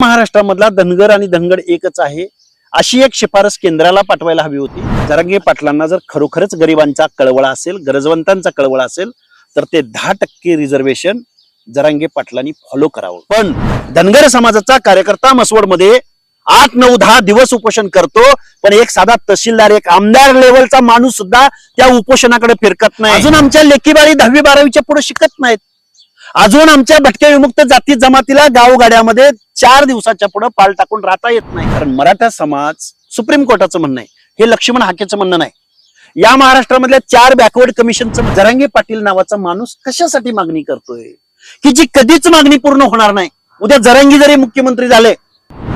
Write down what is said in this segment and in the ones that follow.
महाराष्ट्रामधला धनगर आणि धनगड एकच आहे अशी एक शिफारस केंद्राला पाठवायला हवी होती. जरांगे पाटलांना जर खरोखरच गरिबांचा कळवळा असेल गरजवंतांचा कळवळा असेल तर ते दहा टक्के रिझर्वेशन जरांगे पाटलांनी फॉलो करावं. पण धनगर समाजाचा कार्यकर्ता मसवडमध्ये आठ नऊ दहा दिवस उपोषण करतो पण एक साधा तहसीलदार एक आमदार लेवलचा माणूस सुद्धा त्या उपोषणाकडे फिरकत नाही. अजून आमच्या लेखीबारी दहावी बारावीच्या पुढे शिकत नाहीत. अजून आमच्या भटक्या विमुक्त जाती जमातीला गावगाड्यामध्ये चार दिवसाच्या पुढे पाल टाकून राहता येत नाही. कारण मराठा समाज सुप्रीम कोर्टाचं म्हणणं आहे. हे लक्ष्मण हाकेचं म्हणणं नाही. या महाराष्ट्रामधल्या चार बॅकवर्ड कमिशनचं जरांगे पाटील नावाचा माणूस कशासाठी मागणी करतोय? की जी कधीच मागणी पूर्ण होणार नाही. उद्या जरांगी जरी मुख्यमंत्री झाले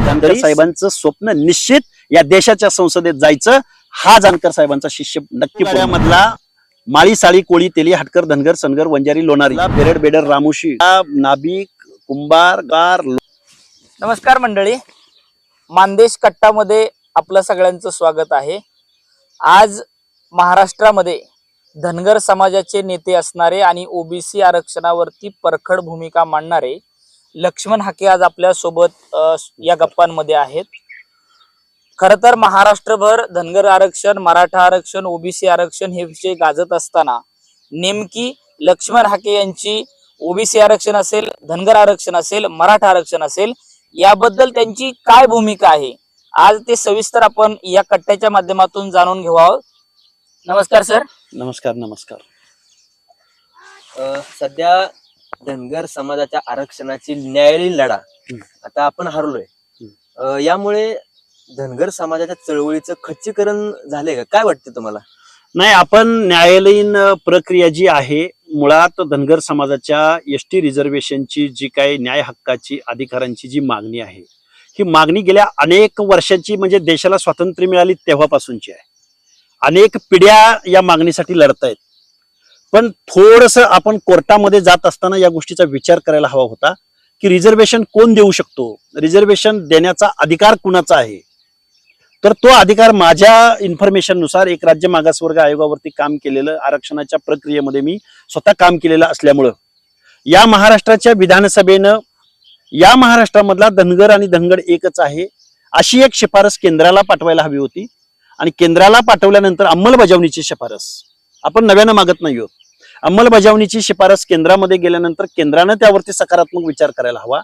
जानकर साहेबांचं स्वप्न निश्चित या देशाच्या संसदेत जायचं. हा जानकर साहेबांचा शिष्य नक्की मधला माळी साळी कोळी तेली हटकर धनगर सनगर वंजारी लोणारी. बेरड बेडर रामुशी. नाभिक कुंभार गार नमस्कार मंडळी. मानदेश कट्टामध्ये आपलं सगळ्यांचं स्वागत आहे. आज महाराष्ट्रामध्ये धनगर समाजाचे नेते असणारे आणि ओबीसी आरक्षणावरती परखड भूमिका मांडणारे लक्ष्मण हाके आज आपल्यासोबत अ, या गप्पांमध्ये आहेत. खर तर महाराष्ट्रभर धनगर आरक्षण मराठा आरक्षण ओबीसी आरक्षण हे विषय गाजत असताना नेमकी लक्ष्मण हाके यांची ओबीसी आरक्षण असेल धनगर आरक्षण असेल मराठा आरक्षण असेल याबद्दल त्यांची काय भूमिका आहे? आज ते सविस्तर आपण या कट्ट्याच्या माध्यमातून जाणून घेऊ आहोत. नमस्कार सर. नमस्कार नमस्कार. अ, सध्या धनगर समाजाच्या आरक्षणाची न्यायालयीन लढा. आता आपण हरलोय. अ, यामुळे धनगर समाजाच्या चळवळीचं खच्चीकरण झालंय का? काय वाटतं तुम्हाला? नाही आपण न्यायालयीन प्रक्रिया जी आहे मुळात धनगर समाजाच्या एस टी रिझर्वेशनची जी काही न्याय हक्काची अधिकारांची जी मागणी आहे ही मागणी गेल्या अनेक वर्षांची म्हणजे देशाला स्वातंत्र्य मिळाली तेव्हापासूनची आहे. अनेक पिढ्या या मागणीसाठी लढतायत. पण थोडस आपण कोर्टामध्ये जात असताना या गोष्टीचा विचार करायला हवा होता की रिझर्वेशन कोण देऊ शकतो? रिझर्वेशन देण्याचा अधिकार कुणाचा आहे? तर तो अधिकार माझ्या इन्फॉर्मेशननुसार एक राज्य मागासवर्ग आयोगावरती काम केलेलं आरक्षणाच्या प्रक्रियेमध्ये मी स्वतः काम केलेलं असल्यामुळं. या महाराष्ट्राच्या विधानसभेनं या महाराष्ट्रामधला धनगर आणि धनगड एकच आहे. अशी एक शिफारस केंद्राला पाठवायला हवी होती आणि केंद्राला पाठवल्यानंतर अंमलबजावणीची शिफारस. आपण नव्यानं मागत नाही आहोत. अंमलबजावणीची शिफारस केंद्रामध्ये गेल्यानंतर केंद्रानं त्यावरती सकारात्मक विचार करायला हवा.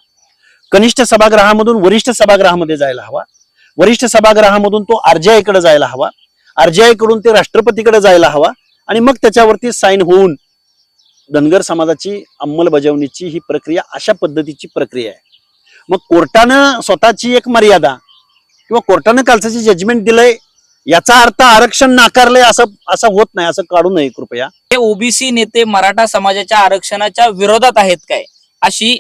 कनिष्ठ सभागृहामधून वरिष्ठ सभागृहामध्ये जायला हवा. वरिष्ठ सभागृहामधून तो आरजीआयकडे जायला हवा. आरजीआयकडून ते राष्ट्रपतीकडे जायला हवा आणि मग त्याच्यावरती साईन होऊन धनगर समाजाची अंमलबजावणीची ही प्रक्रिया अशा पद्धतीची प्रक्रिया आहे. मग कोर्टानं स्वतःची एक मर्यादा किंवा कोर्टानं कालचं जजमेंट दिलंय याचा अर्थ आरक्षण नाकारलंय असं असं होत नाही असं काढू नये कृपया. हे ओबीसी नेते मराठा समाजाच्या आरक्षणाच्या विरोधात आहेत काय? अशी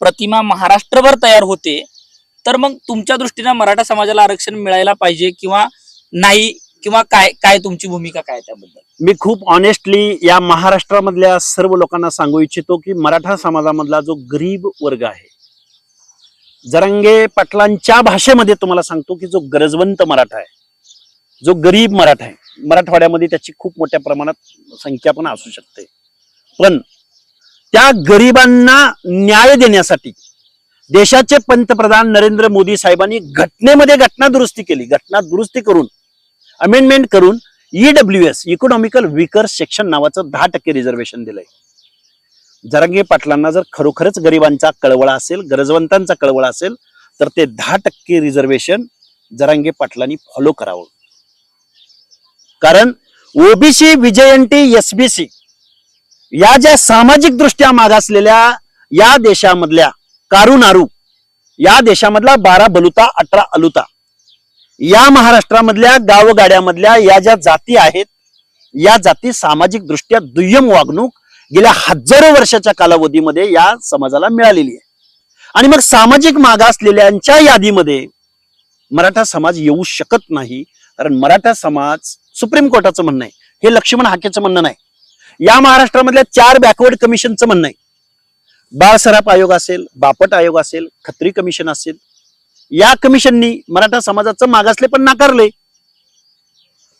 प्रतिमा महाराष्ट्रभर तयार होते. तर मग तुमच्या दृष्टीने मराठा समाजाला आरक्षण मिळायला पाहिजे किंवा नाही किंवा काय काय तुमची भूमिका काय त्याबद्दल? मी खूप ऑनेस्टली या महाराष्ट्रामधल्या सर्व लोकांना सांगू इच्छितो की मराठा समाजामधला जो गरीब वर्ग आहे जरंगे पाटलांच्या भाषेमध्ये तुम्हाला सांगतो की जो गरजवंत मराठा आहे जो गरीब मराठा आहे मराठवाड्यामध्ये त्याची खूप मोठ्या प्रमाणात संख्या पण असू शकते. पण त्या गरिबांना न्याय देण्यासाठी देशाचे पंतप्रधान नरेंद्र मोदी साहेबांनी घटनेमध्ये घटना दुरुस्ती केली. घटना दुरुस्ती करून अमेंडमेंट करून E W S economical weaker section नावाचं दहा टक्के रिझर्वेशन दिलंय. जरांगे पाटलांना जर खरोखरच गरिबांचा कळवळा असेल गरजवंतांचा कळवळा असेल तर ते दहा टक्के रिझर्वेशन जरांगे पाटलांनी फॉलो करावं. कारण ओबीसी विजयंती एसबीसी या ज्या सामाजिक दृष्ट्या मागासलेल्या या देशामधल्या कारुनारू या देशामधला बारा बलुता अठरा अलुता. या महाराष्ट्रामधल्या गावगाड्यामधल्या या ज्या जाती आहेत या जाती सामाजिक दृष्ट्या दुय्यम वागणूक गेल्या हजारो वर्षाच्या कालावधीमध्ये या समाजाला मिळालेली आहे. आणि मग सामाजिक मागासलेल्यांच्या यादीमध्ये मराठा समाज येऊ शकत नाही कारण मराठा समाज सुप्रीम कोर्टाचं म्हणणं आहे. हे लक्ष्मण हाकेचं म्हणणं नाही. या महाराष्ट्रामधल्या चार बॅकवर्ड कमिशनचं म्हणणं आहे. बाळसराफ आयोग असेल बापट आयोग असेल खत्री कमिशन असेल या कमिशननी मराठा समाजाचं मागासले पण नाकारले.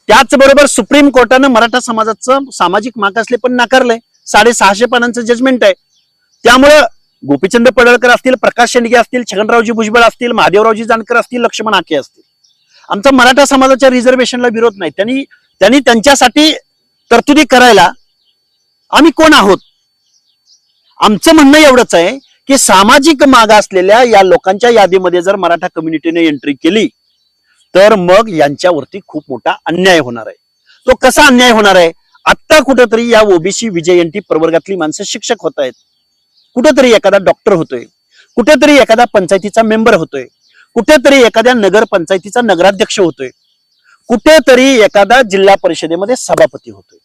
त्याचबरोबर सुप्रीम कोर्टानं मराठा समाजाचं सामाजिक मागासले पण नाकारलंय साडेसहाशे पानांचं जजमेंट आहे. त्यामुळं गोपीचंद पडळकर असतील प्रकाश शेंडगे असतील छगनरावजी भुजबळ असतील महादेवरावजी जानकर असतील लक्ष्मण आके असतील. आमचा मराठा समाजाच्या रिझर्वेशनला विरोध नाही. त्यांनी त्यांनी त्यांच्यासाठी तरतुदी करायला आम्ही कोण आहोत? आमचं म्हणणं एवढंच आहे की सामाजिक माग असलेल्या या लोकांच्या यादीमध्ये जर मराठा कम्युनिटीने एंट्री केली तर मग यांच्यावरती खूप मोठा अन्याय होणार आहे. तो कसा अन्याय होणार आहे? आत्ता कुठंतरी या ओबीसी विजयंती प्रवर्गातली माणसं शिक्षक होत आहेत. कुठेतरी एखादा डॉक्टर होतोय. कुठेतरी एखादा पंचायतीचा मेंबर होतोय. कुठेतरी एखाद्या नगर पंचायतीचा नगराध्यक्ष होतोय. कुठेतरी एखादा जिल्हा परिषदेमध्ये सभापती होतोय.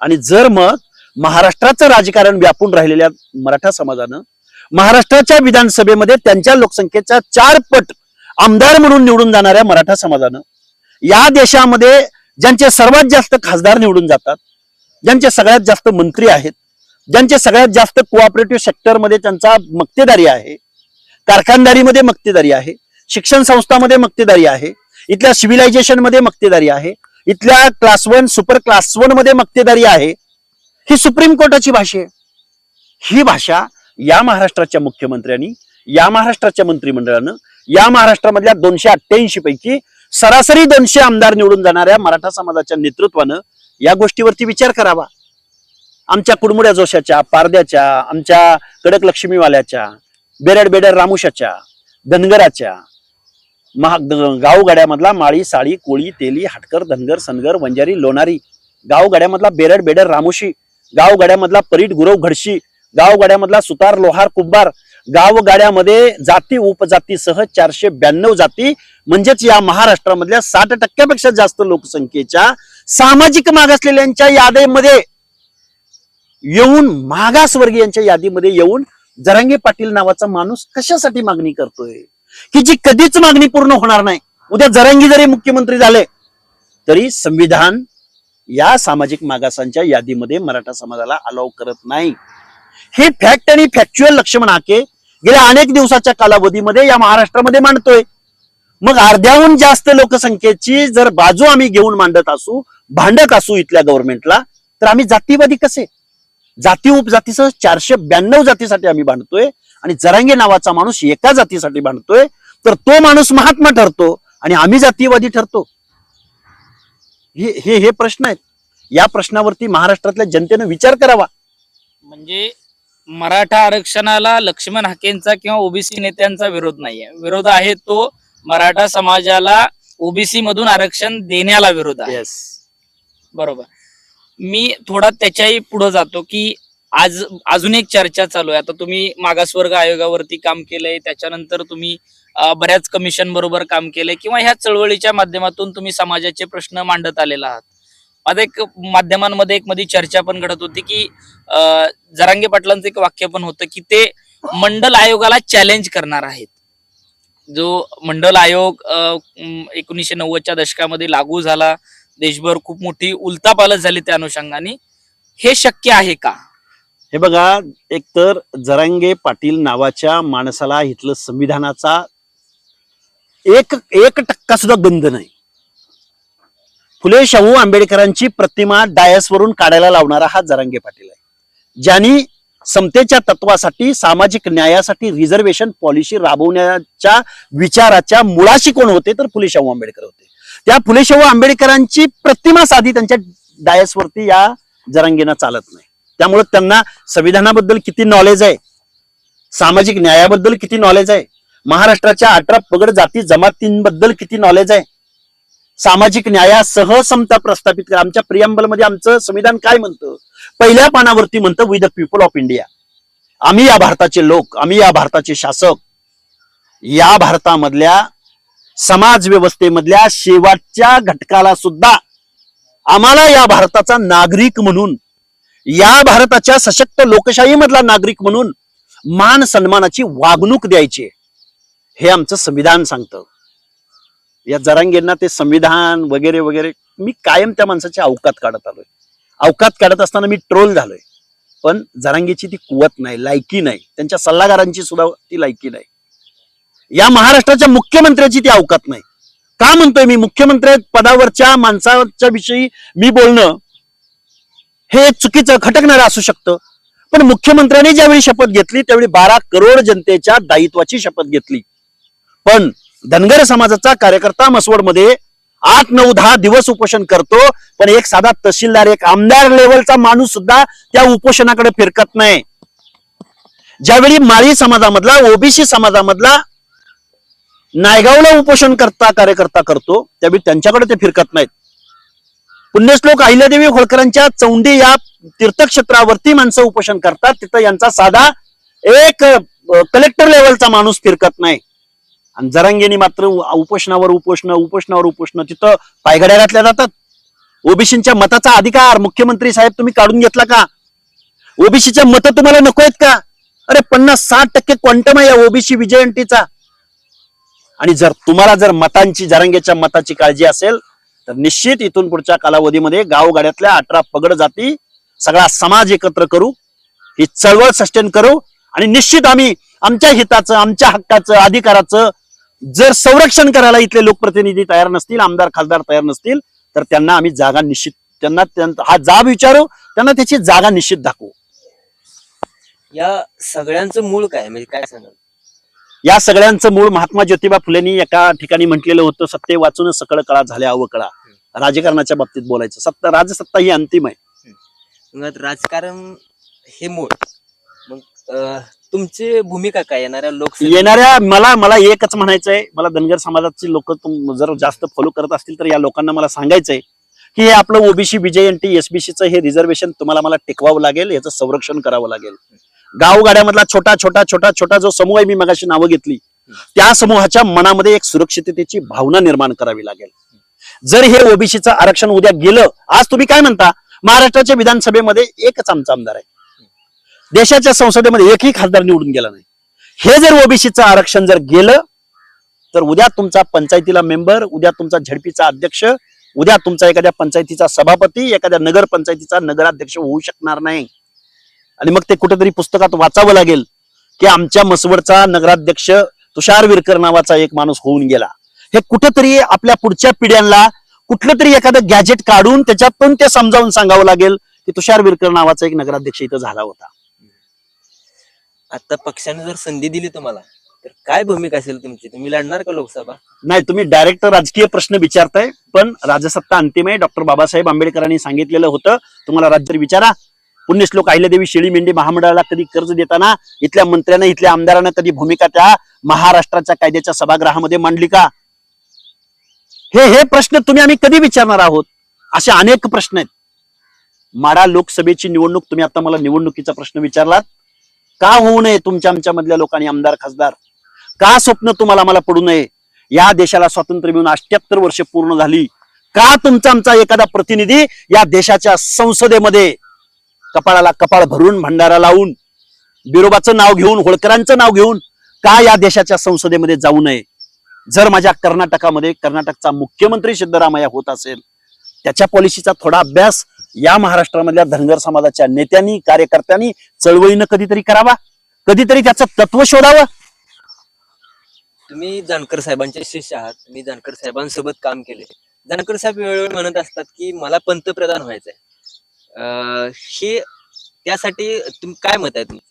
आणि जर मग महाराष्ट्राचं राजकारण व्यापून राहिलेल्या मराठा समाजानं महाराष्ट्राच्या विधानसभेमध्ये त्यांच्या लोकसंख्येचा चार पट आमदार म्हणून निवडून जाणाऱ्या मराठा समाजानं या देशामध्ये ज्यांचे सर्वात जास्त खासदार निवडून जातात ज्यांचे सगळ्यात जास्त मंत्री आहेत ज्यांचे सगळ्यात जास्त कोऑपरेटिव्ह सेक्टरमध्ये त्यांचा मक्तेदारी आहे कारखानदारीमध्ये मक्तेदारी आहे शिक्षण संस्थामध्ये मक्तेदारी आहे इथल्या सिव्हिलायझेशनमध्ये मक्तेदारी आहे इथल्या क्लास वन सुपर क्लास वनमध्ये मक्तेदारी आहे ही सुप्रीम कोर्टाची भाषा आहे. ही भाषा या महाराष्ट्राच्या मुख्यमंत्र्यांनी या महाराष्ट्राच्या मंत्रिमंडळानं या महाराष्ट्रामधल्या दोनशे अठ्ठ्याऐंशी पैकी सरासरी दोनशे आमदार निवडून जाणाऱ्या मराठा समाजाच्या नेतृत्वानं या गोष्टीवरती विचार करावा. आमच्या कुडमुड्या जोशाच्या पारद्याच्या आमच्या कडक लक्ष्मीवाल्याच्या बेरड बेडर रामुशाच्या धनगराच्या महा गावगाड्यामधला माळी साळी कोळी तेली हटकर धनगर सनगर वंजारी लोणारी गावगाड्यामधला बेरड बेडर रामुशी गावगाड्यामधला परीट गुरव घडशी गावगाड्यामधला सुतार लोहार कुंभार गावगाड्यामध्ये जाती उपजातीसह चारशे ब्याण्णव जाती म्हणजेच या महाराष्ट्रामधल्या साठ टक्क्यापेक्षा जास्त लोकसंख्येच्या सामाजिक मागासलेल्यांच्या यादीमध्ये येऊन मागासवर्गीयांच्या यादीमध्ये येऊन जरांगे पाटील नावाचा माणूस कशासाठी मागणी करतोय? की जी कधीच मागणी पूर्ण होणार नाही. उद्या जरांगी जरी मुख्यमंत्री झाले तरी संविधान या सामाजिक मागासांच्या यादीमध्ये मराठा समाजाला अलाव करत नाही. हे फॅक्ट आणि फॅक्च्युअल लक्ष्मण हाके गेल्या अनेक दिवसाच्या कालावधीमध्ये या महाराष्ट्रामध्ये मांडतोय. मग अर्ध्याहून जास्त लोकसंख्येची जर बाजू आम्ही घेऊन मांडत असू भांडत असू इथल्या गव्हर्नमेंटला तर आम्ही जातीवादी कसे? जाती उपजातीसह चारशे ब्याण्णव जातीसाठी आम्ही भांडतोय आणि जरांगे नावाचा माणूस एका जातीसाठी भांडतोय तर तो माणूस महात्मा ठरतो आणि आम्ही जातीवादी ठरतो. हे हे हे प्रश्न आहेत. या प्रश्नावरती महाराष्ट्रातल्या जनतेनं विचार करावा. म्हणजे मराठा आरक्षणाला लक्ष्मण हाकेंचा किंवा ओबीसी नेत्यांचा विरोध नाहीये. विरोध आहे तो मराठा समाजाला ओबीसी मधून आरक्षण देण्याला विरोध आहे. येस बरोबर. मी थोडा त्याच्याही पुढे जातो की आज अजून एक चर्चा चालू आहे. आता तुम्ही मागासवर्ग आयोगावरती काम केलंय त्याच्यानंतर तुम्ही बऱ्याच कमिशन बरोबर काम केलंय किंवा ह्या चळवळीच्या माध्यमातून तुम्ही समाजाचे प्रश्न मांडत आलेला आहात. आता एक माध्यमांमध्ये एक मध्ये चर्चा पण घडत होती की जरांगे पाटलांचं एक वाक्य पण होतं की ते मंडल आयोगाला चॅलेंज करणार आहेत. जो मंडल आयोग अं, एकोणीसशे नव्वदच्या दशकामध्ये लागू झाला. देशभर खूप मोठी उलतापालत झाली त्या अनुषंगाने. हे शक्य आहे का? हे बघा एकतर जरांगे पाटील नावाच्या माणसाला इथलं संविधानाचा एक एक टक्का सुद्धा गंध नाही. फुले शाहू आंबेडकरांची प्रतिमा डायसवरून काढायला लावणारा हा जरांगे पाटील आहे. ज्यांनी समतेच्या तत्वासाठी सामाजिक न्यायासाठी रिझर्वेशन पॉलिसी राबवण्याच्या विचाराच्या मुळाशी कोण होते तर फुले शाहू आंबेडकर होते. त्या फुले शाहू आंबेडकरांची प्रतिमा साधी त्यांच्या डायसवरती या जरांगेनं चालत नाही. त्यामुळे त्यांना संविधानाबद्दल किती नॉलेज आहे? सामाजिक न्यायाबद्दल किती नॉलेज आहे? महाराष्ट्राच्या अठरा पगड जाती जमातींबद्दल किती नॉलेज आहे? सामाजिक न्यायासह समता प्रस्थापित करा आमच्या प्रियांबलमध्ये आमचं संविधान काय म्हणतं? पहिल्या पानावरती म्हणतं with the people of India आम्ही या भारताचे लोक आम्ही या भारताचे शासक. या भारतामधल्या समाज व्यवस्थेमधल्या शेवटच्या घटकाला सुद्धा आम्हाला या भारताचा नागरिक म्हणून या भारताच्या सशक्त लोकशाही मधला नागरिक म्हणून मान सन्मानाची वागणूक द्यायची हे आमचं संविधान सांगतं. या जरांगेंना ते संविधान वगैरे वगैरे मी कायम त्या माणसाच्या अवकात काढत आलोय. अवकात काढत असताना मी ट्रोल झालोय. पण जरांगेची ती कुवत नाही लायकी नाही. त्यांच्या सल्लागारांची सुद्धा ती लायकी नाही. या महाराष्ट्राच्या मुख्यमंत्र्याची ती अवकात नाही. का म्हणतोय मी? मुख्यमंत्री पदावरच्या माणसाच्या विषयी मी बोलणं हे चुकीचं खटकणारं असू शकतं. पण मुख्यमंत्र्यांनी ज्यावेळी शपथ घेतली त्यावेळी बारा करोड जनतेच्या दायित्वाची शपथ घेतली. पण धनगर समाजाचा कार्यकर्ता मसवडमध्ये आठ नऊ दहा दिवस उपोषण करतो पण एक साधा तहसीलदार एक आमदार लेवलचा माणूस सुद्धा त्या उपोषणाकडे फिरकत नाही. ज्यावेळी माळी समाजामधला ओबीसी समाजामधला नायगावला उपोषण करता कार्यकर्ता करतो त्यावेळी त्यांच्याकडे ते फिरकत नाहीत. पुण्यश्लोक अहिल्यादेवी होळकरांच्या चौंडी या तीर्थक्षेत्रावरती माणसं उपोषण करतात. तिथं यांचा साधा एक कलेक्टर लेवलचा माणूस फिरकत नाही. आणि जरांगेनी मात्र उपोषणावर उपोषण उपोषणावर उपोषण तिथं पायघड्या घातल्या जातात. ओबीसीच्या मताचा अधिकार मुख्यमंत्री साहेब तुम्ही काढून घेतला का? ओबीसीच्या मतं तुम्हाला नको आहेत का? अरे पन्नास साठ टक्के क्वांटम आहे या ओबीसी विजयंतीचा. आणि जर तुम्हाला जर मतांची जरांगेच्या मताची काळजी असेल तर निश्चित इथून पुढच्या कालावधीमध्ये गावगाड्यातल्या अठरा पगड जाती सगळा समाज एकत्र करू ही चळवळ सस्टेन करू आणि निश्चित आम्ही आमच्या हिताचं आमच्या हक्काचं अधिकाराचं जर संरक्षण करायला इथले लोकप्रतिनिधी तयार नसतील आमदार खासदार तयार नसतील तर त्यांना आम्ही जागा निश्चित त्यांना त्यां- हा जाब विचारू त्यांना त्याची जागा निश्चित दाखवू. या सगळ्यांचं मूळ काय म्हणजे काय सांगाल? या सगळ्यांचं मूळ महात्मा ज्योतिबा फुलेंनी एका ठिकाणी म्हटलेलं होतं सत्य वाचून सकळ कळा झाल्या अवकळा. राजकारणाच्या बाबतीत बोलायचं. सत्ता राजसत्ता ही अंतिम आहे. मग राजकारण हे मूळ. मग अं, तुमची भूमिका काय? येणाऱ्या लोकसभा येणाऱ्या मला मला एकच म्हणायचंय. मला धनगर समाजाची लोक जर जास्त फॉलो करत असतील तर या लोकांना मला सांगायचंय की हे आपलं ओबीसी बीजेएनटी एसबीसीचं हे रिझर्वेशन तुम्हाला मला टिकवावं लागेल याचं संरक्षण करावं लागेल. गावगाड्यामधला छोटा छोटा छोटा छोटा जो समूह आहे मी मगाशी नावं घेतली. त्या समूहाच्या मनामध्ये एक सुरक्षिततेची भावना निर्माण करावी लागेल. जर हे ओबीसीचं आरक्षण उद्या गेलं आज तुम्ही काय म्हणता? महाराष्ट्राच्या विधानसभेमध्ये एकच आमचा आमदार आहे. देशाच्या संसदेमध्ये एकही खासदार निवडून गेला नाही. हे जर ओबीसीचं आरक्षण जर गेलं तर उद्या तुमचा पंचायतीला मेंबर उद्या तुमचा झडपीचा अध्यक्ष उद्या तुमचा एखाद्या पंचायतीचा सभापती एखाद्या नगर पंचायतीचा नगराध्यक्ष होऊ शकणार नाही. आणि मग ते कुठेतरी पुस्तकात वाचावं लागेल की आमच्या मसवडचा नगराध्यक्ष तुषार विरकर नावाचा एक माणूस होऊन गेला. हे कुठेतरी आपल्या पुढच्या पिढ्यांना कुठलं तरी एखादं गॅजेट काढून त्याच्यातून ते समजावून सांगावं लागेल की तुषार विरकर नावाचा एक नगराध्यक्ष इथं झाला होता. आता पक्षाने जर संधी दिली तुम्हाला तर काय भूमिका असेल तुमची? तुम्ही लढणार का लोकसभा? नाही तुम्ही डायरेक्ट राजकीय प्रश्न विचारताय पण राजसत्ता अंतिम आहे. डॉक्टर बाबासाहेब आंबेडकरांनी सांगितलेलं होतं. तुम्हाला राज्य विचारा पुण्यश्लोक अहिल्यादेवी शेळी मेंढी महामंडळाला कधी कर्ज देताना इथल्या मंत्र्यांना इथल्या आमदारांना कधी भूमिका त्या महाराष्ट्राच्या कायद्याच्या सभागृहामध्ये मांडली का? हे हे प्रश्न तुम्ही आम्ही कधी विचारणार आहोत? असे अनेक प्रश्न आहेत. माडा लोकसभेची निवडणूक तुम्ही आता मला निवडणुकीचा प्रश्न विचारलात. का होऊ नये तुमच्या आमच्या मधल्या लोकांनी आमदार खासदार? का स्वप्न तुम्हाला मला पडू नये? या देशाला स्वातंत्र्य मिळून अष्ट्याहत्तर वर्ष पूर्ण झाली. का तुमचा आमचा एखादा प्रतिनिधी या देशाच्या संसदेमध्ये कपाळाला कपाळ भरून भंडारा लावून बिरोबाचं नाव घेऊन होळकरांचं नाव घेऊन का या देशाच्या संसदेमध्ये जाऊ नये? जर माझ्या कर्नाटकामध्ये कर्नाटकचा मुख्यमंत्री सिद्धरामय्या होत असेल त्याच्या पॉलिसीचा थोडा अभ्यास या महाराष्ट्रामधल्या धनगर समाजाच्या नेत्यांनी कार्यकर्त्यांनी चळवळीनं कधीतरी करावा कधीतरी त्याचं तत्व शोधावं. तुम्ही जानकर साहेबांचे शिष्य आहात तुम्ही जानकर साहेबांसोबत काम केले. जानकर साहेब वेळोवेळी म्हणत असतात की मला पंतप्रधान व्हायचंय. हे त्यासाठी तुम काय मत आहे तुमचं?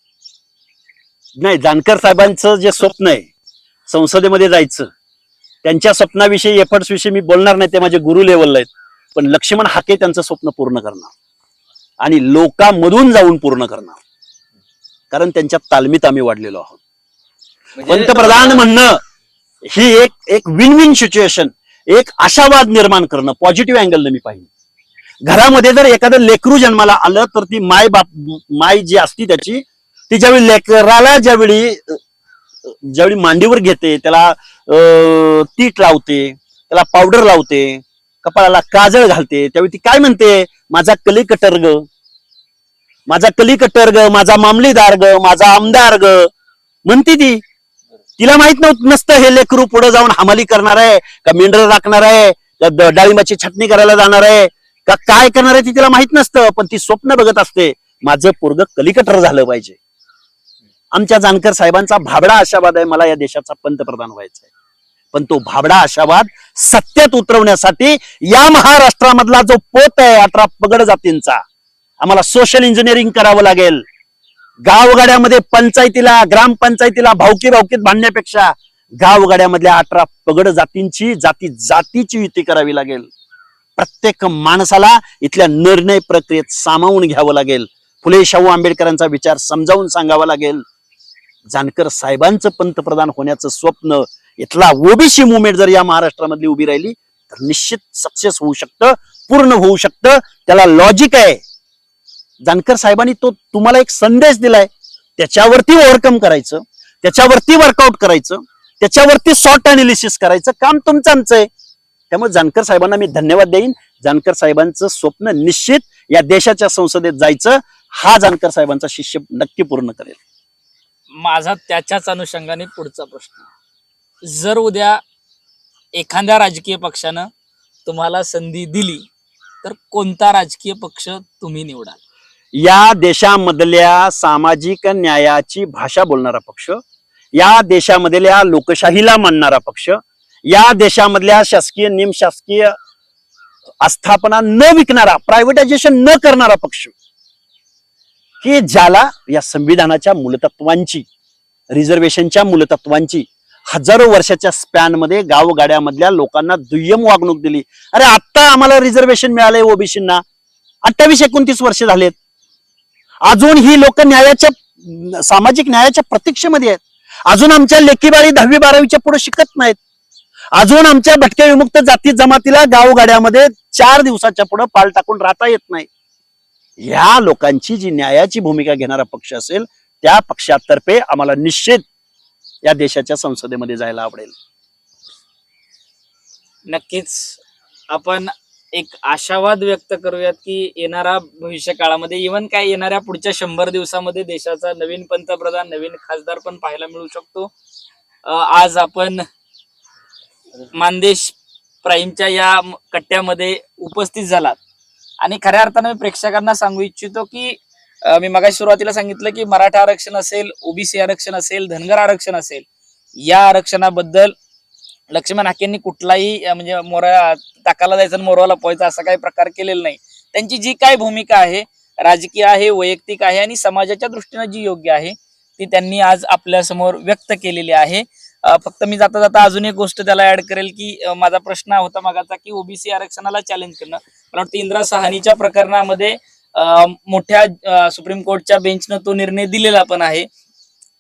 नाही जानकर साहेबांचं जे स्वप्न आहे संसदेमध्ये जायचं त्यांच्या स्वप्नाविषयी एफर्ट्स विषयी मी बोलणार नाही ते माझे गुरु लेवलला आहेत. पण लक्ष्मण हाके त्यांचं स्वप्न पूर्ण करणार. आणि लोकांमधून जाऊन पूर्ण करणार. कारण त्यांच्या तालमीत आम्ही वाढलेलो आहोत. म्हणजे- पंतप्रधान म्हणणं ही एक एक विन विन सिच्युएशन एक आशावाद निर्माण करणं पॉझिटिव्ह अँगलनं मी पाहिजे घरामध्ये जर एखादं लेकरू जन्माला आलं तर ती माय बाप माय जी असती त्याची ती ज्यावेळी लेकराला ज्यावेळी ज्यावेळी मांडीवर घेते त्याला तीट लावते त्याला पावडर लावते कपाळाला काजळ घालते त्यावेळी ती काय म्हणते? माझा कलिकटर ग माझा कलिकटर ग माझा मामलेदार ग माझा आमदार ग म्हणते ती. तिला माहीत नव्हतं नसतं हे लेकरू पुढे जाऊन हमाली करणार आहे का मेंढर राखणार आहे का डाळिंबाची छटणी करायला जाणार आहे का काय करणार आहे ती तिला माहीत नसतं पण ती स्वप्न बघत असते माझं पोरग कलिकटर झालं पाहिजे. आमच्या जानकर साहेबांचा भाबडा आशावाद आहे मला या देशाचा पंतप्रधान व्हायचा आहे. पण तो भाबडा आशावाद सत्यात उतरवण्यासाठी या महाराष्ट्रामधला जो पोत आहे अठरा पगड जातींचा आम्हाला सोशल इंजिनिअरिंग करावं लागेल. गावगाड्यामध्ये पंचायतीला ग्रामपंचायतीला भावकी भावकीत भांडण्यापेक्षा गावगाड्यामधल्या अठरा पगड जातींची जाती जातीची युती करावी लागेल. प्रत्येक माणसाला इथल्या निर्णय प्रक्रियेत सामावून घ्यावं लागेल. फुले शाहू आंबेडकरांचा विचार समजावून सांगावा लागेल. जानकर साहेबांचं पंतप्रधान होण्याचं स्वप्न इथला ओबीसी मुवमेंट जर या महाराष्ट्रामधली उभी राहिली तर निश्चित सक्सेस होऊ शकतं पूर्ण होऊ शकतं. त्याला लॉजिक आहे. जानकर साहेबांनी तो तुम्हाला एक संदेश दिलाय. त्याच्यावरती ओव्हरकम करायचं त्याच्यावरती वर्कआउट करायचं त्याच्यावरती शॉर्ट अनालिसिस करायचं. काम तुमचं आमचं आहे. त्यामुळे जानकर साहेबांना मी धन्यवाद देईन. जानकर साहेबांचं स्वप्न निश्चित या देशाच्या संसदेत जायचं. हा जानकर साहेबांचा शिष्य नक्की पूर्ण करेल. माझा त्याच्याच अनुषंगाने पुढचा प्रश्न. जर उद्या एखाद्या राजकीय पक्षानं तुम्हाला संधी दिली तर कोणता राजकीय पक्ष तुम्ही निवडाल? या देशामधल्या सामाजिक न्यायाची भाषा बोलणारा पक्ष या देशामधल्या लोकशाहीला मानणारा पक्ष या देशामधल्या शासकीय निमशासकीय आस्थापना न विकणारा प्रायव्हेटायझेशन न करणारा पक्ष की ज्याला या संविधानाच्या मूलतत्वांची रिझर्वेशनच्या मूलतत्वांची हजारो वर्षाच्या स्पॅनमध्ये गावगाड्यामधल्या लोकांना दुय्यम वागणूक दिली. अरे आत्ता आम्हाला रिझर्वेशन मिळालंय ओबीसींना अठ्ठावीस एकोणतीस वर्ष झालेत. अजून ही लोक न्यायाच्या सामाजिक न्यायाच्या प्रतीक्षेमध्ये आहेत. अजून आमच्या लेखीबाळी दहावी बारावीच्या पुढे शिकत नाहीत. अजून आमच्या भटक्या विमुक्त जाती जमातीला गावगाड्यामध्ये चार दिवसाच्या पुढे पाल टाकून राहता येत नाही ह्या लोकांची जी न्यायाची भूमिका घेणारा पक्ष असेल त्या पक्षातर्फे आम्हाला निश्चित या देशाच्या संसदेमध्ये जायला आवडेल. नक्कीच. आपण एक आशावाद व्यक्त करूयात की येणारा भविष्य काळामध्ये इव्हन काय येणाऱ्या पुढच्या शंभर दिवसामध्ये देशाचा नवीन पंतप्रधान नवीन खासदार पण पाहायला मिळू शकतो. आज आपण मानदेश प्राईमच्या या कट्ट्यामध्ये उपस्थित झालात. आणि खऱ्या अर्थानं मी प्रेक्षकांना सांगू इच्छितो की मी मगाशी सुरुवातीला सांगितलं की मराठा आरक्षण असेल ओबीसी आरक्षण असेल धनगर आरक्षण असेल या आरक्षणाबद्दल लक्ष्मण हाकेंनी कुठलाही म्हणजे मोरा टाकाला जायचं मोरवाला मोराला असा काही प्रकार केलेला नाही. त्यांची जी काय भूमिका आहे राजकीय आहे वैयक्तिक आहे आणि समाजाच्या दृष्टीनं जी योग्य आहे ती त्यांनी आज आपल्यासमोर व्यक्त केलेली आहे. फक्त मी जाता जाता अजून एक गोष्ट त्याला ऍड करेल की माझा प्रश्न होता मागाचा की ओबीसी आरक्षणाला चॅलेंज करणं. मला वाटतं इंदिरा सहानीच्या प्रकरणामध्ये मोठ्या सुप्रीम कोर्टच्या बेंचनं तो निर्णय दिलेला पण आहे.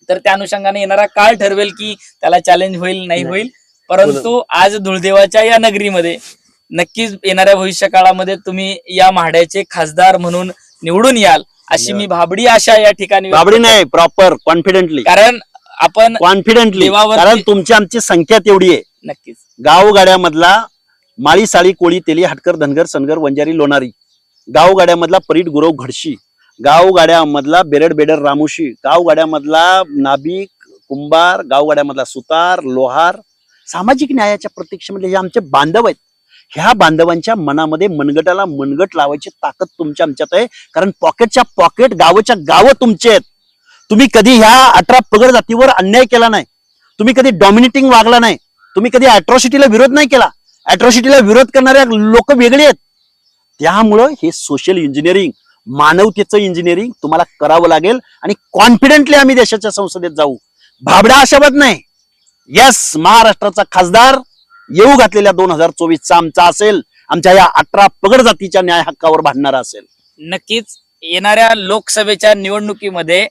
तर त्या अनुषंगाने येणारा काळ ठरवेल की त्याला चॅलेंज होईल नाही. होईल. परंतु आज धुळदेवाच्या या नगरीमध्ये नक्कीच येणाऱ्या भविष्य काळामध्ये तुम्ही या म्हाड्याचे खासदार म्हणून निवडून याल अशी मी भाबडी आशा या ठिकाणी बाबडी नाही प्रॉपर कॉन्फिडेंटली कारण आपण कॉन्फिडेंटली कारण तुमची आमची संख्या तेवढी आहे. नक्कीच. गावगाड्यामधला माळी साळी कोळी तेली हटकर धनगर सनगर वंजारी लोणारी. गावगाड्यामधला परीट गुरव घडशी. गावगाड्यामधला बेरड बेडर रामुशी. गावगाड्यामधला नाभिक कुंभार गावगाड्यामधला सुतार लोहार. सामाजिक न्यायाच्या प्रतीक्षेमध्ये हे आमचे बांधव आहेत. ह्या बांधवांच्या मनामध्ये मनगटाला मनगट लावायची ताकद तुमच्या आमच्यात आहे. कारण पॉकेटच्या पॉकेट गावच्या गावं तुमचे आहेत. तुम्ही कधी ह्या अठरा पगड जातीवर अन्याय केला नाही. तुम्ही कधी डॉमिनेटिंग वागला नाही. तुम्ही कधी अॅट्रॉसिटीला विरोध नाही केला. अट्रॉसिटीला विरोध करणाऱ्या लोक वेगळे आहेत. त्यामुळं हे सोशल इंजिनिअरिंग मानवतेचं इंजिनिअरिंग तुम्हाला करावं लागेल आणि कॉन्फिडेंटली आम्ही देशाच्या संसदेत जाऊ. भाबडा आशावाद नाही. येस महाराष्ट्राचा खासदार येऊ घातलेल्या दोन हजार चोवीसचा आमचा असेल आमच्या या अठरा पगड जातीच्या न्याय हक्कावर भांडणारा असेल. नक्कीच येणाऱ्या लोकसभेच्या निवडणुकीमध्ये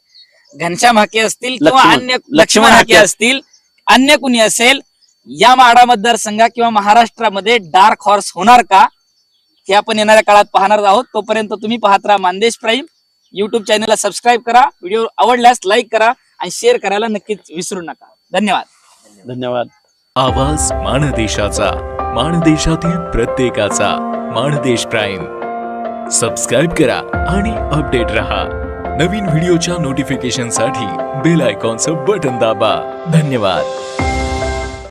घनश्याम हाके असतील किंवा अन्य लक्ष्मण हाके. असतील अन्य कुणी असेल या माडा मतदारसंघा किंवा महाराष्ट्रामध्ये डार्क हॉर्स होणार का हे आपण येणाऱ्या काळात पाहणार आहोत. तोपर्यंत तुम्ही पाहत राहा मानदेश प्राईम. युट्यूब चॅनलला सबस्क्राईब करा. व्हिडिओ आवडल्यास लाईक करा आणि शेअर करायला नक्कीच विसरू नका. धन्यवाद. धन्यवाद. आवाज माणदेशाचा माणदेशातील प्रत्येकाचा. माणदेश प्राईम. सबस्क्राईब करा आणि अपडेट रहा. नवीन व्हिडिओच्या नोटिफिकेशनसाठी बेल आयकॉनचं बटन दाबा. धन्यवाद.